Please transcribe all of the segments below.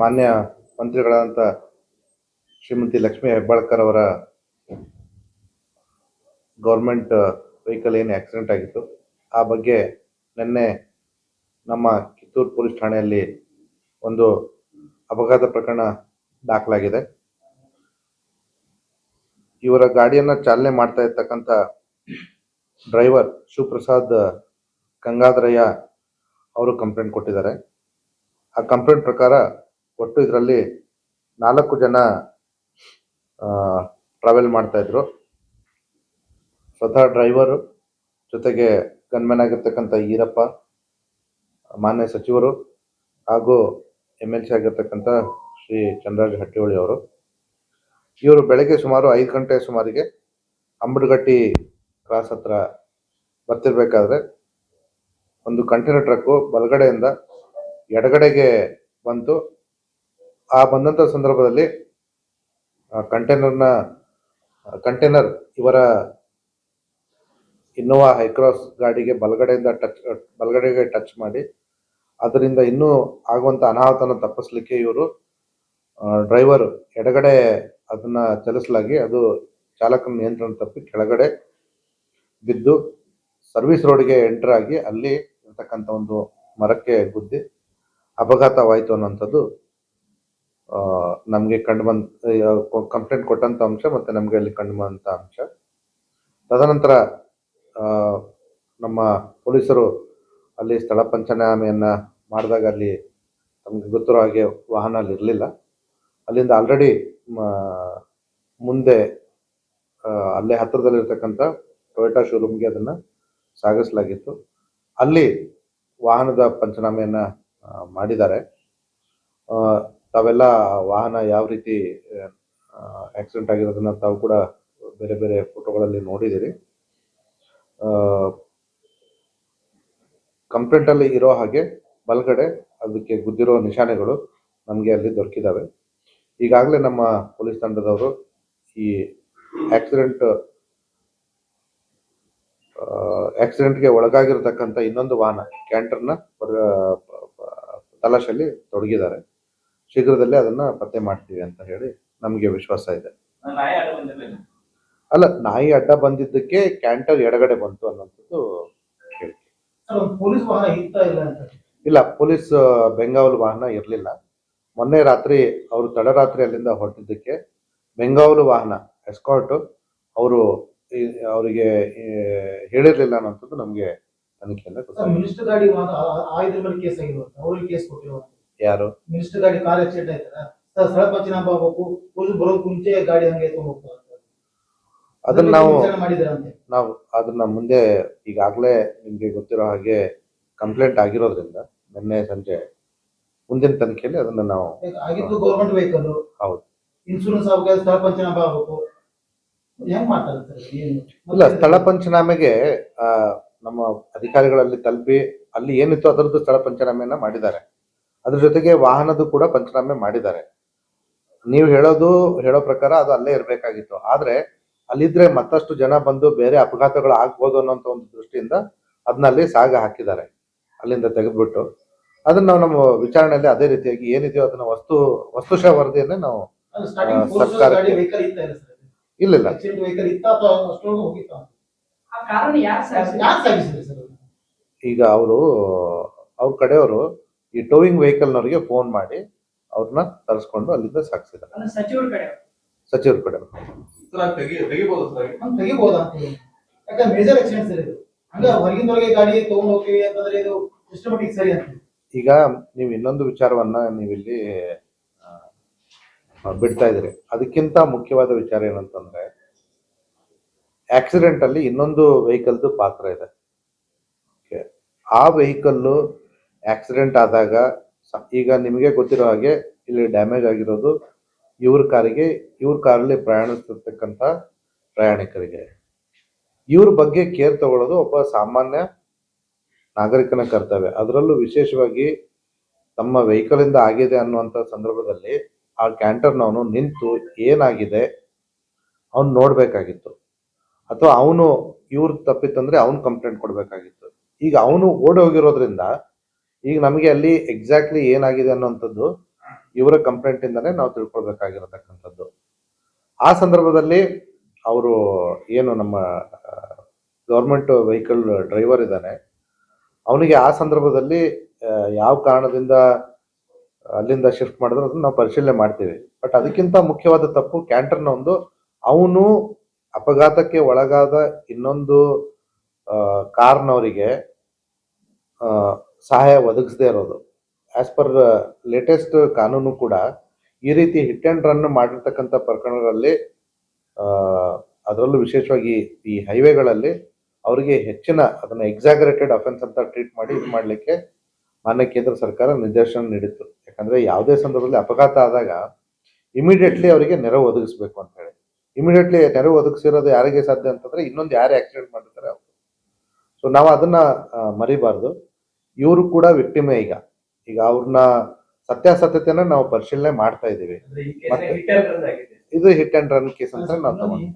ಮಾನ್ಯ ಮಂತ್ರಿಗಳಾದಂಥ ಶ್ರೀಮತಿ ಲಕ್ಷ್ಮೀ ಹೆಬ್ಬಾಳ್ಕರ್ ಅವರ government vehicle ಏನು ಆಕ್ಸಿಡೆಂಟ್ ಆಗಿತ್ತು. ಆ ಬಗ್ಗೆ ನಿನ್ನೆ ನಮ್ಮ ಕಿತ್ತೂರು ಪೊಲೀಸ್ ಠಾಣೆಯಲ್ಲಿ ಒಂದು ಅಪಘಾತ ಪ್ರಕರಣ ದಾಖಲಾಗಿದೆ. ಇವರ ಗಾಡಿಯನ್ನು ಚಾಲನೆ ಮಾಡ್ತಾ ಇರ್ತಕ್ಕಂಥ ಡ್ರೈವರ್ ಶಿವಪ್ರಸಾದ್ ಗಂಗಾಧರಯ್ಯ ಅವರು ಕಂಪ್ಲೇಂಟ್ ಕೊಟ್ಟಿದ್ದಾರೆ. ಆ ಕಂಪ್ಲೇಂಟ್ ಪ್ರಕಾರ ಒಟ್ಟು ಇದರಲ್ಲಿ ನಾಲ್ಕು ಜನ ಟ್ರಾವೆಲ್ ಮಾಡ್ತಾ ಇದ್ರು. ಸ್ವತಃ ಡ್ರೈವರು ಜೊತೆಗೆ ಗನ್ಮ್ಯಾನ್ ಆಗಿರ್ತಕ್ಕಂಥ ಈರಪ್ಪ, ಮಾನ್ಯ ಸಚಿವರು ಹಾಗೂ ಎಂ ಎಲ್ ಸಿ ಆಗಿರ್ತಕ್ಕಂಥ ಶ್ರೀ ಚಂದ್ರಾಜ್ ಹಟ್ಟಿಹೊಳಿ ಅವರು. ಇವರು ಬೆಳಗ್ಗೆ ಸುಮಾರು ಐದು ಗಂಟೆ ಸುಮಾರಿಗೆ ಅಂಬಡ್ಗಟ್ಟಿ ಕ್ರಾಸ್ ಹತ್ರ ಬರ್ತಿರ್ಬೇಕಾದ್ರೆ ಒಂದು ಕಂಟೈನರ್ ಟ್ರಕ್ಕು ಬಲಗಡೆಯಿಂದ ಎಡಗಡೆಗೆ ಬಂತು ಆ ಬಂದಂಥ ಸಂದರ್ಭದಲ್ಲಿ ಕಂಟೈನರ್ನ, ಕಂಟೈನರ್ ಇವರ ಇನ್ನೋವಾ ಹೈಕ್ರಾಸ್ ಗಾಡಿಗೆ ಬಲಗಡೆಯಿಂದ ಟಚ್, ಬಲಗಡೆಗೆ ಟಚ್ ಮಾಡಿ, ಅದರಿಂದ ಇನ್ನೂ ಆಗುವಂಥ ಅನಾಹುತನ ತಪ್ಪಿಸ್ಲಿಕ್ಕೆ ಇವರು ಡ್ರೈವರ್ ಎಡಗಡೆ ಅದನ್ನ ಚಲಿಸಲಾಗಿ ಅದು ಚಾಲಕನ ನಿಯಂತ್ರಣ ತಪ್ಪಿ ಕೆಳಗಡೆ ಬಿದ್ದು ಸರ್ವಿಸ್ ರೋಡ್ಗೆ ಎಂಟರ್ ಆಗಿ ಅಲ್ಲಿ ಇರ್ತಕ್ಕಂಥ ಒಂದು ಮರಕ್ಕೆ ಗುದ್ದಿ ಅಪಘಾತವಾಯಿತು ಅನ್ನೋಂಥದ್ದು ನಮಗೆ ಕಂಡು ಬಂದ ಕಂಪ್ಲೇಂಟ್ ಕೊಟ್ಟಂತ ಅಂಶ ಮತ್ತೆ ನಮಗೆ ಅಲ್ಲಿ ಕಂಡು ಬಂದಂಥ ಅಂಶ. ತದನಂತರ ನಮ್ಮ ಪೊಲೀಸರು ಅಲ್ಲಿ ಸ್ಥಳ ಪಂಚನಾಮೆಯನ್ನ ಮಾಡಿದಾಗ ಅಲ್ಲಿ ನಮಗೆ ಗೊತ್ತಿರೋ ಹಾಗೆ ವಾಹನ ಅಲ್ಲಿ ಇರಲಿಲ್ಲ. ಅಲ್ಲಿಂದ ಆಲ್ರೆಡಿ ಮುಂದೆ ಅಲ್ಲೇ ಹತ್ತಿರದಲ್ಲಿರ್ತಕ್ಕಂಥ ಟೊಯೋಟಾ ಶೋರೂಮ್ಗೆ ಅದನ್ನ ಸಾಗಿಸಲಾಗಿತ್ತು. ಅಲ್ಲಿ ವಾಹನದ ಪಂಚನಾಮೆಯನ್ನು ಮಾಡಿದ್ದಾರೆ. ತಾವೆಲ್ಲ ವಾಹನ ಯಾವ ರೀತಿ ಆಕ್ಸಿಡೆಂಟ್ ಆಗಿರೋದನ್ನ ತಾವು ಕೂಡ ಬೇರೆ ಬೇರೆ ಫೋಟೋಗಳಲ್ಲಿ ನೋಡಿದಿರಿ ಕಂಪ್ಲೇಂಟ್ ಅಲ್ಲಿ ಇರೋ ಹಾಗೆ ಬಲಗಡೆ ಅದಕ್ಕೆ ಗುದ್ದಿರೋ ನಿಶಾನೆಗಳು ನಮಗೆ ಅಲ್ಲಿ ದೊರಕಿದಾವೆ. ಈಗಾಗಲೇ ನಮ್ಮ ಪೊಲೀಸ್ ತಂಡದವರು ಈ ಆಕ್ಸಿಡೆಂಟ್ ಆಕ್ಸಿಡೆಂಟ್ಗೆ ಒಳಗಾಗಿರತಕ್ಕಂಥ ಇನ್ನೊಂದು ವಾಹನ ಕ್ಯಾಂಟರ್ನ ತಲಾಶಲ್ಲಿ ತೊಡಗಿದ್ದಾರೆ. ಶೀಘ್ರದಲ್ಲೇ ಅದನ್ನ ಪತ್ತೆ ಮಾಡ್ತೀವಿ ಅಂತ ಹೇಳಿ ನಮಗೆ ವಿಶ್ವಾಸ ಇದೆ. ಅಲ್ಲ ನಾಯಿ ಅಡ್ಡ ಬಂದಿದ್ದಕ್ಕೆ ಕ್ಯಾಂಟರ್ ಎಡಗಡೆ ಬಂತು ಅನ್ನೋಂಥದ್ದು ಇಲ್ಲ ಪೊಲೀಸ್ ಬೆಂಗಾವಲ್ ವಾಹನ ಇರಲಿಲ್ಲ. ಮೊನ್ನೆ ರಾತ್ರಿ ಅವರು ತಡರಾತ್ರಿ ಅಲ್ಲಿಂದ ಹೊರಟಿದ್ದಕ್ಕೆ ಬೆಂಗಾವಲು ವಾಹನ ಎಸ್ಕಾರ್ಟ್ ಅವರು ಅವರಿಗೆ ಹೇಳಿರ್ಲಿಲ್ಲ ಅನ್ನೋಂಥದ್ದು ನಮಗೆ ತನಿಖೆಯಿಂದ ಗೊತ್ತಾಗಿದೆ. ಯಾರು? ಮಿನಿಸ್ಟರ್ ಗಾಡಿ ಕಾರ್ ಆಕ್ಸಿಡೆಂಟ್ ಆಯ್ತಲ್ಲ? ಸರ್ ಸ್ಥಳ ಪಂಚನಾಮ ಆಗ್ಬೇಕು ಪೊಲೀಸ್ ಬರೋಕ್ ಮುಂಚೆ ಗಾಡಿ ಹಂಗೆ ಎತ್ಕೊಂಡು ಹೋಗ್ತಾರೆ ಅದನ್ನ ನಾವು ನಾವು ಅದನ್ನ ಮುಂದೆ ಈಗಾಗಲೇ ನಿಮ್ಗೆ ಗೊತ್ತಿರೋ ಹಾಗೆ ಕಂಪ್ಲೇಂಟ್ ಆಗಿರೋದ್ರಿಂದ ನಿನ್ನೆ ಸಂಜೆ ಮುಂದಿನ ತನಿಖೆಯಲ್ಲಿ ಅದನ್ನ ನಾವು ಆಗಿದ್ದು ಗೌರ್ಮೆಂಟ್ ವೆಹಿಕಲ್ ಹೌದು. ಇನ್ಶೂರೆನ್ಸ್ ಆಗಬೇಕು ಸ್ಥಳ ಪಂಚನಾಮ ಆಗಬೇಕು. ಹೆಂಗ್ ಮಾಡ್ತಾರೆ ಇಲ್ಲ ಸ್ಥಳ ಪಂಚನಾಮೆಗೆ ನಮ್ಮ ಅಧಿಕಾರಿಗಳಲ್ಲಿ ತಲುಪಿ ಅಲ್ಲಿ ಏನಿತ್ತು ಅದರದ್ದು ಸ್ಥಳ ಪಂಚನಾಮೆಯನ್ನ ಮಾಡಿದ್ದಾರೆ. ಅದ್ರ ಜೊತೆಗೆ ವಾಹನದ್ದು ಕೂಡ ಪಂಚನಾಮೆ ಮಾಡಿದ್ದಾರೆ. ನೀವು ಹೇಳೋದು ಹೇಳೋ ಪ್ರಕಾರ ಅದು ಅಲ್ಲೇ ಇರಬೇಕಾಗಿತ್ತು. ಆದ್ರೆ ಅಲ್ಲಿದ್ರೆ ಮತ್ತಷ್ಟು ಜನ ಬಂದು ಬೇರೆ ಅಪಘಾತಗಳು ಆಗ್ಬೋದು ಅನ್ನೋಂಥ ಒಂದು ದೃಷ್ಟಿಯಿಂದ ಅದನ್ನ ಅಲ್ಲಿ ಸಾಗ ಹಾಕಿದ್ದಾರೆ. ಅಲ್ಲಿಂದ ತೆಗೆದ್ಬಿಟ್ಟು. ಅದನ್ನ ನಾವು ನಮ್ಮ ವಿಚಾರಣೆಯಲ್ಲಿ ಅದೇ ರೀತಿಯಾಗಿ ಏನಿದೆಯೋ ಅದನ್ನ ವಸ್ತು ವಸ್ತುಶಃ ವರದಿಯನ್ನೇ ನಾವು ಸರ್ಕಾರ ಸರ್ಕಾರಕ್ಕೆ- ಇಲ್ಲ ಇಲ್ಲ ಈಗ ಅವರು ಅವ್ರ ಕಡೆಯವರು ಈ ಟೋವಿಂಗ್ ವೆಹಿಕಲ್ನವರಿಗೆ ಫೋನ್ ಮಾಡಿ ಅವ್ರನ್ನ ತರಿಸ್ಕೊಂಡು ಅಲ್ಲಿಂದ ಸಾಗಿಸಿದ್ದಾರೆ ಸಚಿವ ಸಚಿವರ ಕಡೆ. ಸಚಿವರ ಸರ್ ಇದು ಹಂಗ ಗಾಡಿ ತಗೊಂಡ್ ಹೋಗ್ತೀವಿ ಅಂತಂದ್ರೆ ಇದು ಸರಿ ಅಂತ. ಈಗ ನೀವು ಇನ್ನೊಂದು ವಿಚಾರವನ್ನ ನೀವಿಲ್ಲಿ ಆ, ಬಿಡ್ತಾ ಇದ್ರಿ ಅದಕ್ಕಿಂತ ಮುಖ್ಯವಾದ ವಿಚಾರ ಏನಂತಂದ್ರೆ ಆಕ್ಸಿಡೆಂಟ್ ಅಲ್ಲಿ ಇನ್ನೊಂದು ವೆಹಿಕಲ್ದು ಪಾತ್ರ ಇದೆ. ಆ ವೆಹಿಕಲ್ ಆಕ್ಸಿಡೆಂಟ್ ಆದಾಗ ಈಗ ನಿಮಗೆ ಗೊತ್ತಿರೋ ಹಾಗೆ ಇಲ್ಲಿ ಡ್ಯಾಮೇಜ್ ಆಗಿರೋದು ಇವ್ರ ಕಾರಿಗೆ, ಇವ್ರ ಕಾರಲ್ಲಿ ಪ್ರಯಾಣಿಸ್ತಿರ್ತಕ್ಕಂಥ ಪ್ರಯಾಣಿಕರಿಗೆ. ಇವ್ರ ಬಗ್ಗೆ ಕೇರ್ ತಗೊಳ್ಳೋದು ಒಬ್ಬ ಸಾಮಾನ್ಯ ನಾಗರಿಕನ ಕರ್ತವ್ಯ. ಅದರಲ್ಲೂ ವಿಶೇಷವಾಗಿ ತಮ್ಮ ವೆಹಿಕಲ್ ಇಂದ ಆಗಿದೆ ಅನ್ನುವಂಥ ಸಂದರ್ಭದಲ್ಲಿ ಆ ಕ್ಯಾಂಟರ್ನವನು ನಿಂತು ಏನಾಗಿದೆ ಅವನು ನೋಡಬೇಕಾಗಿತ್ತು. ಅಥವಾ ಅವನು ಇವ್ರ ತಪ್ಪಿತ್ತಂದ್ರೆ ಅವ್ನು ಕಂಪ್ಲೇಂಟ್ ಕೊಡಬೇಕಾಗಿತ್ತು. ಈಗ ಅವನು ಓಡಿ ಹೋಗಿರೋದ್ರಿಂದ ಈಗ ನಮಗೆ ಅಲ್ಲಿ ಎಕ್ಸಾಕ್ಟ್ಲಿ ಏನಾಗಿದೆ ಅನ್ನುವಂಥದ್ದು ಇವರ ಕಂಪ್ಲೇಂಟ್ ಇಂದಾನೆ ನಾವು ತಿಳ್ಕೊಳ್ಬೇಕಾಗಿರತಕ್ಕಂಥದ್ದು. ಆ ಸಂದರ್ಭದಲ್ಲಿ ಅವರು ಏನು ನಮ್ಮ ಗೌರ್ಮೆಂಟ್ ವೆಹಿಕಲ್ ಡ್ರೈವರ್ ಇದ್ದಾನೆ. ಅವನಿಗೆ ಆ ಸಂದರ್ಭದಲ್ಲಿ ಯಾವ ಕಾರಣದಿಂದ ಅಲ್ಲಿಂದ ಶಿಫ್ಟ್ ಮಾಡಿದ್ರೆ ಅದನ್ನು ನಾವು ಪರಿಶೀಲನೆ ಮಾಡ್ತೀವಿ. ಬಟ್ ಅದಕ್ಕಿಂತ ಮುಖ್ಯವಾದ ತಪ್ಪು ಕ್ಯಾಂಟರ್ನ ಒಂದು ಅವನು ಅಪಘಾತಕ್ಕೆ ಒಳಗಾದ ಇನ್ನೊಂದು ಕಾರ್ನವರಿಗೆ ಸಹಾಯ ಒದಗಿಸದೇ ಇರೋದು. ಆಸ್ ಪರ್ ಲೇಟೆಸ್ಟ್ ಕಾನೂನು ಕೂಡ ಈ ರೀತಿ ಹಿಟ್ ಆ್ಯಂಡ್ ರನ್ ಮಾಡಿರ್ತಕ್ಕಂಥ ಪ್ರಕರಣಗಳಲ್ಲಿ ಅದರಲ್ಲೂ ವಿಶೇಷವಾಗಿ ಈ ಹೈವೇಗಳಲ್ಲಿ ಅವರಿಗೆ ಹೆಚ್ಚಿನ ಅದನ್ನು ಎಕ್ಸಾಗರೇಟೆಡ್ ಅಫೆನ್ಸ್ ಅಂತ ಟ್ರೀಟ್ ಮಾಡಿ ಇದು ಮಾಡಲಿಕ್ಕೆ ಮಾನ್ಯ ಕೇಂದ್ರ ಸರ್ಕಾರ ನಿರ್ದೇಶನ ನೀಡಿತ್ತು. ಯಾಕಂದರೆ ಯಾವುದೇ ಸಂದರ್ಭದಲ್ಲಿ ಅಪಘಾತ ಆದಾಗ ಇಮಿಡಿಯೇಟ್ಲಿ ಅವರಿಗೆ ನೆರವು ಒದಗಿಸಬೇಕು ಅಂತ ಹೇಳಿ. ಇಮಿಡಿಯೇಟ್ಲಿ ನೆರವು ಒದಗಿಸಿರೋದು ಯಾರಿಗೆ ಸಾಧ್ಯ ಅಂತಂದರೆ ಇನ್ನೊಂದು ಯಾರು ಆಕ್ಸಿಡೆಂಟ್ ಮಾಡಿರ್ತಾರೆ ಅವರು. ಸೊ ನಾವು ಅದನ್ನು ಮರಿಬಾರ್ದು. ಇವರು ಕೂಡ ವಿಕ್ಟಿಮೆ ಈಗ. ಈಗ ಅವ್ರನ್ನ ಸತ್ಯಾಸತ್ಯತೆನ ನಾವು ಪರಿಶೀಲನೆ ಮಾಡ್ತಾ ಇದ್ದೀವಿ ಮತ್ತೆ- ಇದು ಹಿಟ್ ಅಂಡ್ ರನ್ ಕೇಸ್ ಅಂತ ನಾವು ತಗೊಂಡು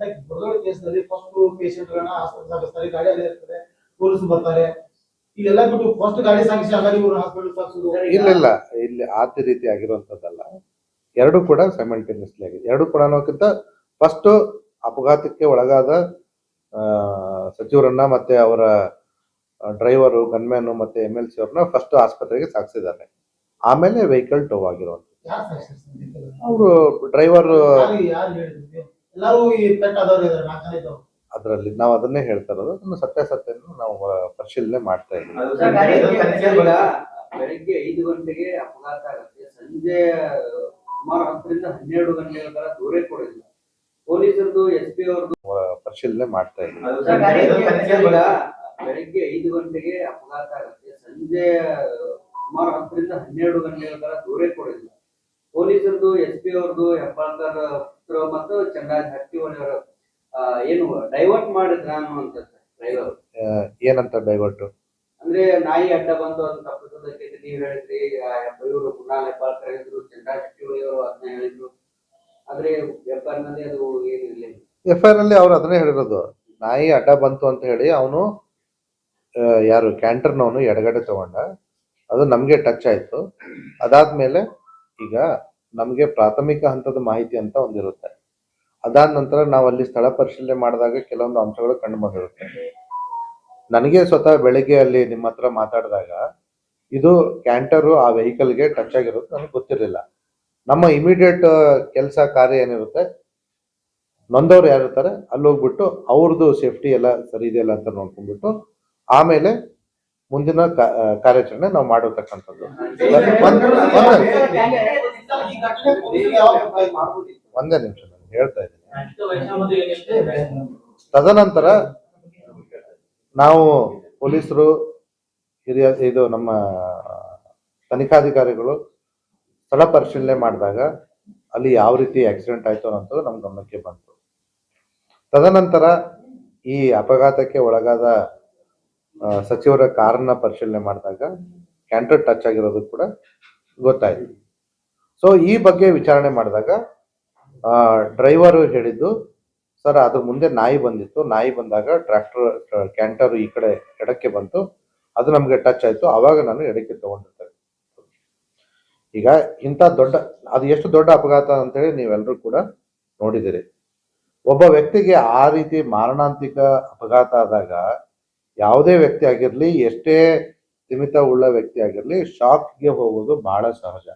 ಇಲ್ಲ ಇಲ್ಲ ಇಲ್ಲಿ. ಆ ರೀತಿ ಆಗಿರುವಂತದ್ದಲ್ಲ ಎರಡು ಕೂಡ ಸೈಮಲ್ಟೇನಿಯಸ್ಲಿ ಆಗಿದೆ. ಎರಡು ಕೂಡ ಅನ್ನೋಕ್ಕಿಂತ ಫಸ್ಟ್ ಅಪಘಾತಕ್ಕೆ ಒಳಗಾದ ಆ, ಸಚಿವರನ್ನ ಮತ್ತೆ ಅವರ ಡ್ರೈವರು ಗನ್ಮ್ಯಾನ್ ಮತ್ತೆ ಎಂ ಎಲ್ ಸಿ ಅವ್ರನ್ನ ಫಸ್ಟ್ ಆಸ್ಪತ್ರೆಗೆ ಸಾಗಿಸಿದ್ದಾರೆ ಆಮೇಲೆ ವೆಹಿಕಲ್ ಟೋ ಆಗಿರುವಂತ ಅವರು ಡ್ರೈವರ್ ಅದರಲ್ಲಿ ನಾವು ಅದನ್ನೇ ಹೇಳ್ತಾ ಇರೋದು ಸತ್ಯ ಸತ್ಯನ ನಾವು ಪರಿಶೀಲನೆ ಮಾಡ್ತಾ ಇದ್ದೀವಿ. ಬೆಳಿಗ್ಗೆ ಐದು ಗಂಟೆಗೆ ಅಪಘಾತ ಆಗುತ್ತೆ. ಸಂಜೆ ಸುಮಾರು ಹತ್ತರಿಂದ ಹನ್ನೆರಡು ಗಂಟೆಗಳ ಕಾಲ ದೂರೇ ಕೊಡೋದಿಲ್ಲ. ಪೊಲೀಸರದು ಎಸ್ ಪಿ ಅವ್ರದ್ದು ಪರಿಶೀಲನೆ ಮಾಡ್ತಾ ಇದ್ದೀವಿ. ಬೆಳಿಗ್ಗೆ ಐದು ಗಂಟೆಗೆ ಅಪಘಾತ ಆಗುತ್ತೆ. ಸಂಜೆ ಸುಮಾರು ಹತ್ತರಿಂದ ಹನ್ನೆರಡು ಗಂಟೆಗಳ ಕಾಲ ದೂರೇ ಕೊಡೋದಿಲ್ಲ. ಪೊಲೀಸರದು ಎಸ್ ಪಿ ಅವ್ರದ್ದು ಹೆಬ್ಬಾಳ್ಕರ್ ಪುತ್ರ ಮತ್ತು ಚಂದ್ರಾಜ್ ಹಟ್ಟಿಹೊಳಿಯವರು ಏನು ಡೈವರ್ಟ್ ಮಾಡಿದ್ರ ಅನ್ನುವಂತ ಡ್ರೈವರ್ ಏನಂತ ಡೈವರ್ಟ್? ಅಂದ್ರೆ ನಾಯಿ ಅಡ್ಡ ಬಂದು ಅದನ್ನ ತಪ್ಪಿಸೋದಕ್ಕೆ ನೀವು ಹೇಳಿದ್ರಿ. ಇವರು ಕುಣಾಲ್ ಹೆಬ್ಬಾಳ್ಕರ್ ಹೇಳಿದ್ರು ಶೆಟ್ಟಿ ಅವರು ಅದನ್ನ ಹೇಳಿದ್ರು. ಆದ್ರೆ ನಲ್ಲಿ ಅದು ಏನಿಲ್ಲ ಎಫ್ ಐ ಅಲ್ಲಿ ಅವ್ರು ಅದನ್ನೇ ಹೇಳಿರೋದು. ನಾಯಿ ಅಡ್ಡ ಬಂತು ಅಂತ ಹೇಳಿ ಅವನು ಯಾರು ಕ್ಯಾಂಟರ್ನವನು ಎಡಗಡೆ ತಗೊಂಡ. ಅದು ನಮಗೆ ಟಚ್ ಆಯ್ತು. ಅದಾದ್ಮೇಲೆ ಈಗ ನಮಗೆ ಪ್ರಾಥಮಿಕ ಹಂತದ ಮಾಹಿತಿ ಅಂತ ಒಂದಿರುತ್ತೆ. ಅದಾದ ನಂತರ ನಾವು ಅಲ್ಲಿ ಸ್ಥಳ ಪರಿಶೀಲನೆ ಮಾಡಿದಾಗ ಕೆಲವೊಂದು ಅಂಶಗಳು ಕಂಡು ಬಂದಿರುತ್ತೆ. ನನಗೆ ಸ್ವತಃ ಬೆಳಿಗ್ಗೆ ಅಲ್ಲಿ ನಿಮ್ಮ ಹತ್ರ ಮಾತಾಡಿದಾಗ ಇದು ಕ್ಯಾಂಟರು ಆ ವೆಹಿಕಲ್ಗೆ ಟಚ್ ಆಗಿರೋದು ನನಗೆ ಗೊತ್ತಿರಲಿಲ್ಲ. ನಮ್ಮ ಇಮಿಡಿಯೇಟ್ ಕೆಲಸ ಕಾರ್ಯ ಏನಿರುತ್ತೆ, ನೊಂದವ್ರು ಯಾರಿರ್ತಾರೆ ಅಲ್ಲಿ ಹೋಗ್ಬಿಟ್ಟು ಅವ್ರದ್ದು ಸೇಫ್ಟಿ ಎಲ್ಲ ಸರಿ ಇದೆಯಲ್ಲ ಅಂತ ನೋಡ್ಕೊಂಡ್ಬಿಟ್ಟು ಆಮೇಲೆ ಮುಂದಿನ ಕಾರ್ಯಾಚರಣೆ ನಾವು ಮಾಡಿರ್ತಕ್ಕಂಥದ್ದು. ಒಂದ್- ನಿಮಿಷ ನಾನು ಹೇಳ್ತಾ ಇದ್ದೀನಿ. ತದನಂತರ ನಾವು ಪೊಲೀಸರು, ಹಿರಿಯ ಇದು ನಮ್ಮ ತನಿಖಾಧಿಕಾರಿಗಳು ಸ್ಥಳ ಪರಿಶೀಲನೆ ಮಾಡಿದಾಗ ಅಲ್ಲಿ ಯಾವ ರೀತಿ ಆಕ್ಸಿಡೆಂಟ್ ಆಯ್ತು ಅನ್ನೋದು ನಮ್ಮ ಗಮನಕ್ಕೆ ಬಂತು. ತದನಂತರ ಈ ಅಪಘಾತಕ್ಕೆ ಒಳಗಾದ ಸಚಿವರ ಕಾರನ್ನ ಪರಿಶೀಲನೆ ಮಾಡಿದಾಗ ಕ್ಯಾಂಟರ್ ಟಚ್ ಆಗಿರೋದು ಕೂಡ ಗೊತ್ತಾಯ್ತು. ಸೊ ಈ ಬಗ್ಗೆ ವಿಚಾರಣೆ ಮಾಡಿದಾಗ ಡ್ರೈವರು ಹೇಳಿದ್ದು, ಸರ್ ಅದ್ರ ಮುಂದೆ ನಾಯಿ ಬಂದಿತ್ತು. ನಾಯಿ ಬಂದಾಗ ಟ್ರ್ಯಾಕ್ಟರ್ ಕ್ಯಾಂಟರ್ ಈ ಕಡೆ ಎಡಕ್ಕೆ ಬಂತು. ಅದು ನಮಗೆ ಟಚ್ ಆಯ್ತು. ಅವಾಗ ನಾನು ಎಡಕ್ಕೆ ತಗೊಂಡಿರ್ತೇನೆ ಈಗ ಇಂಥ ದೊಡ್ಡ, ಅದು ಎಷ್ಟು ದೊಡ್ಡ ಅಪಘಾತ ಅಂತೇಳಿ ನೀವೆಲ್ಲರೂ ಕೂಡ ನೋಡಿದಿರಿ. ಒಬ್ಬ ವ್ಯಕ್ತಿಗೆ ಆ ರೀತಿ ಮಾರಣಾಂತಿಕ ಅಪಘಾತ ಆದಾಗ ಯಾವುದೇ ವ್ಯಕ್ತಿ ಆಗಿರಲಿ ಎಷ್ಟೇ ಸೀಮಿತ ಉಳ್ಳ ವ್ಯಕ್ತಿ ಆಗಿರಲಿ ಶಾಕ್ಗೆ ಹೋಗೋದು ಬಹಳ ಸಹಜ.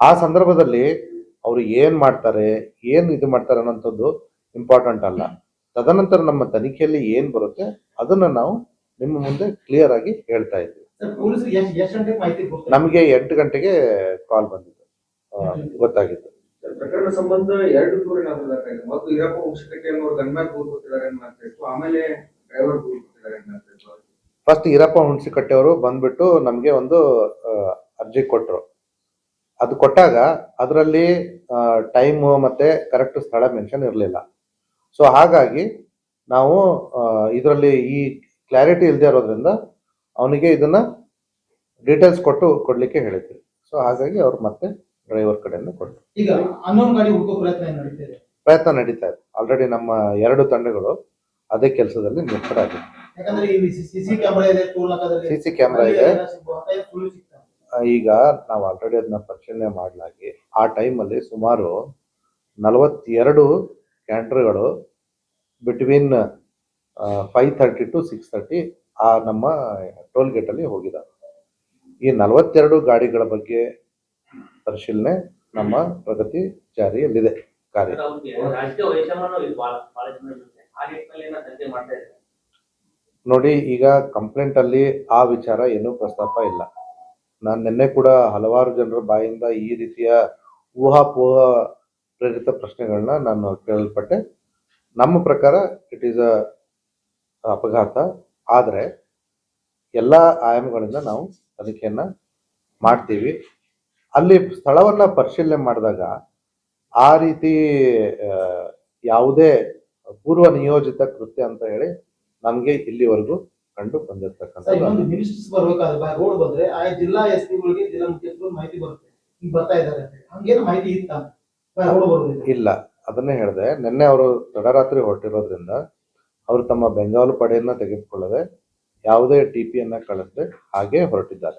ಆ ಸಂದರ್ಭದಲ್ಲಿ ಅವರು ಏನ್ ಮಾಡ್ತಾರೆ ಏನ್ ಇದು ಮಾಡ್ತಾರೆ ಅನ್ನೋಂಥದ್ದು ಇಂಪಾರ್ಟೆಂಟ್ ಅಲ್ಲ. ತದನಂತರ ನಮ್ಮ ತನಿಖೆಯಲ್ಲಿ ಏನ್ ಬರುತ್ತೆ ಅದನ್ನ ನಾವು ನಿಮ್ಮ ಮುಂದೆ ಕ್ಲಿಯರ್ ಆಗಿ ಹೇಳ್ತಾ ಇದ್ವಿ ನಮಗೆ ಎಂಟು ಗಂಟೆಗೆ ಕಾಲ್ ಬಂದಿತ್ತು ಆ, ಗೊತ್ತಾಗಿತ್ತು ಪ್ರಕರಣ ಸಂಬಂಧ ಎರಡು ಮತ್ತು ಇರಪ್ಪ ಆಮೇಲೆ ಡ್ರೈವರ್ ಫಸ್ಟ್ ಈರಪ್ಪ ಹುಣಸಿಕಟ್ಟೆಯವರು ಬಂದ್ಬಿಟ್ಟು ನಮಗೆ ಒಂದು ಅರ್ಜಿ ಕೊಟ್ಟರು ಅದು ಕೊಟ್ಟಾಗ ಅದರಲ್ಲಿ ಟೈಮು ಮತ್ತೆ ಕರೆಕ್ಟ್ ಸ್ಥಳ ಮೆನ್ಷನ್ ಇರಲಿಲ್ಲ. ಸೊ ಹಾಗಾಗಿ ನಾವು ಇದರಲ್ಲಿ ಈ ಕ್ಲಾರಿಟಿ ಇಲ್ಲದೆ ಇರೋದ್ರಿಂದ ಅವನಿಗೆ ಇದನ್ನ ಡೀಟೇಲ್ಸ್ ಕೊಟ್ಟು ಕೊಡ್ಲಿಕ್ಕೆ ಹೇಳಿದ್ವಿ. ಸೊ ಹಾಗಾಗಿ ಅವ್ರು ಮತ್ತೆ ಡ್ರೈವರ್ ಕಡೆಯಿಂದ ಕೊಟ್ಟರು ಈಗ ಅನ್ನೋನ್ ಗಾಡಿ ಹುಡುಕೋ ಪ್ರಯತ್ನ ಏನ್ ನಡೀತಿದೆ ಪ್ರಯತ್ನ ನಡೀತಾ ಇದೆ. ಆಲ್ರೆಡಿ ನಮ್ಮ ಎರಡು ತಂಡಗಳು ಅದೇ ಕೆಲಸದಲ್ಲಿ ನಿರತರಾಗಿದೆ ಯಾಕಂದ್ರೆ ಇಲ್ಲಿ ಸಿ ಸಿ ಕ್ಯಾಮೆರಾ ಇದೆ ಟೋಲ್ ನಾಕಾದಲ್ಲಿ ಸಿ ಸಿ ಕ್ಯಾಮ್ರಾ ಇದೆ. ಸುಳ್ಳು ಸಿಗ್ತಾವೆ ಈಗ ನಾವು ಆಲ್ರೆಡಿ ಅದನ್ನ ಪರಿಶೀಲನೆ ಮಾಡಲಾಗಿ ಆ ಟೈಮಲ್ಲಿ ಸುಮಾರು ನಲವತ್ತೆರಡು ಕ್ಯಾಂಟರ್ಗಳು between five thirty to six thirty ಆ ನಮ್ಮ ಟೋಲ್ ಗೇಟಲ್ಲಿ ಹೋಗಿದ್ದಾವೆ ಈ ನಲವತ್ತೆರಡು ಗಾಡಿಗಳ ಬಗ್ಗೆ ಪರಿಶೀಲನೆ ನಮ್ಮ ಪ್ರಗತಿ ಜಾರಿಯಲ್ಲಿದೆ ಕಾರ್ಯ. ನೋಡಿ, ಈಗ ಕಂಪ್ಲೇಂಟ್ ಅಲ್ಲಿ ಆ ವಿಚಾರ ಏನೂ ಪ್ರಸ್ತಾಪ ಇಲ್ಲ. ನಾನು ನಿನ್ನೆ ಕೂಡ ಹಲವಾರು ಜನರ ಬಾಯಿಂದ ಈ ರೀತಿಯ ಊಹಾಪೋಹ ಪ್ರೇರಿತ ಪ್ರಶ್ನೆಗಳನ್ನ ನಾನು ಕೇಳಲ್ಪಟ್ಟೆ. ನಮ್ಮ ಪ್ರಕಾರ ಇಟ್ ಈಸ್ ಅ ಅಪಘಾತ. ಆದರೆ ಎಲ್ಲ ಆಯಾಮಗಳಿಂದ ನಾವು ತನಿಖೆಯನ್ನ ಮಾಡ್ತೀವಿ. ಅಲ್ಲಿ ಸ್ಥಳವನ್ನ ಪರಿಶೀಲನೆ ಮಾಡಿದಾಗ ಆ ರೀತಿ ಯಾವುದೇ ಪೂರ್ವ ನಿಯೋಜಿತ ಕೃತ್ಯ ಅಂತ ಹೇಳಿ ನಮಗೆ ಇಲ್ಲಿವರೆಗೂ ಕಂಡು ಬಂದಿರ್ತಕ್ಕಂಥ ಬಂದಿರ್ತಕ್ಕಂಥದ್ದು ರೋಡ್ ಬಂದ್ರೆ ಆ ಜಿಲ್ಲಾ ಎಸ್ ಪಿಗಳಿಗೆ ಜಿಲ್ಲಾ ಮುಖ್ಯಸ್ಥರು ಮಾಹಿತಿ ಬರುತ್ತೆ. ಈಗ ಬರ್ತಾ ಇದ್ದಾರೆ ಹಂಗೇನು ಮಾಹಿತಿ ಇತ್ತ ಇಲ್ಲ. ಅದನ್ನೇ ಹೇಳಿದೆ ನಿನ್ನೆ ಅವರು ತಡರಾತ್ರಿ ಹೊರಟಿರೋದ್ರಿಂದ ಅವರು ತಮ್ಮ ಬೆಂಗಾಲು ಪಡೆಯನ್ನ ತೆಗೆದುಕೊಳ್ಳದೆ ಯಾವುದೇ ಟಿ ಪಿಯನ್ನ ಕಳಿಸದೆ ಹಾಗೆ ಹೊರಟಿದ್ದಾರೆ.